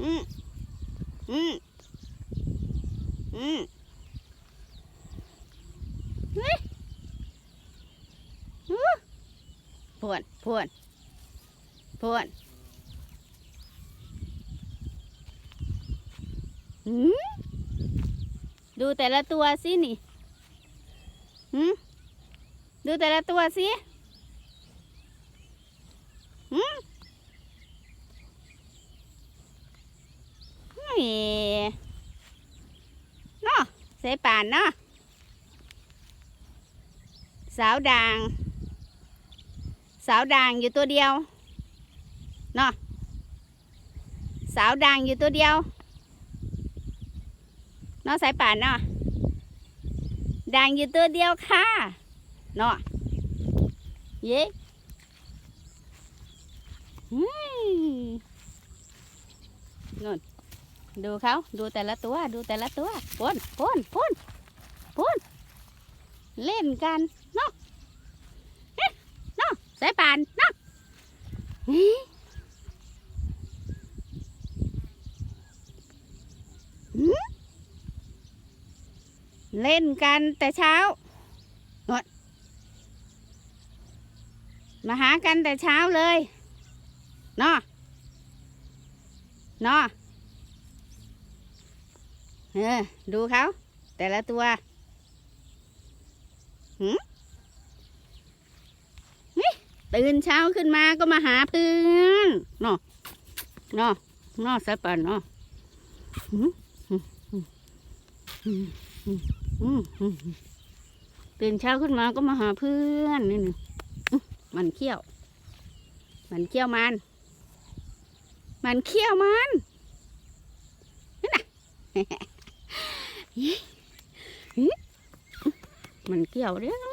อืมอืมอืมเฮ้ยอู้พวนพวนพวนหืมดูแต่ละตัวสินี่หืมดูแต่ละตัวสิหืม นี่เนาะเสยป่านเนาะสาวด่าง สาวด่างอยู่ตัวเดียวเนาะสาวด่างอยู่ตัวเดียวเนาะสายป่านเนาะด่างอยู่ตัวเดียวค่ะเนาะเย้อืม ดูเขาดูแต่ละตัว ดูแต่ละตัวพ่นพ่นพ่นพ่นเล่นกันเนาะเนาะสายป่านเนาะเฮ้ยหืมเล่นกันแต่เช้าโน่นมาหากันแต่เช้าเลยเนาะเนาะ เออดูเขาแต่ละตัวหืมนี่ตื่นเช้าขึ้นมาก็มาหาเพื่อนนาะเนาะเนาะสายปันนาะหืมหืมหืมหืมหืมหืมหืมตื่นเช้าขึ้นมาก็มาหาเพื่อนนี่นี่อื้อมันเขี้ยว มันเขี้ยวมัน มันเขี้ยวมันนั่นน่ะ มันเกี่ยวเด้อ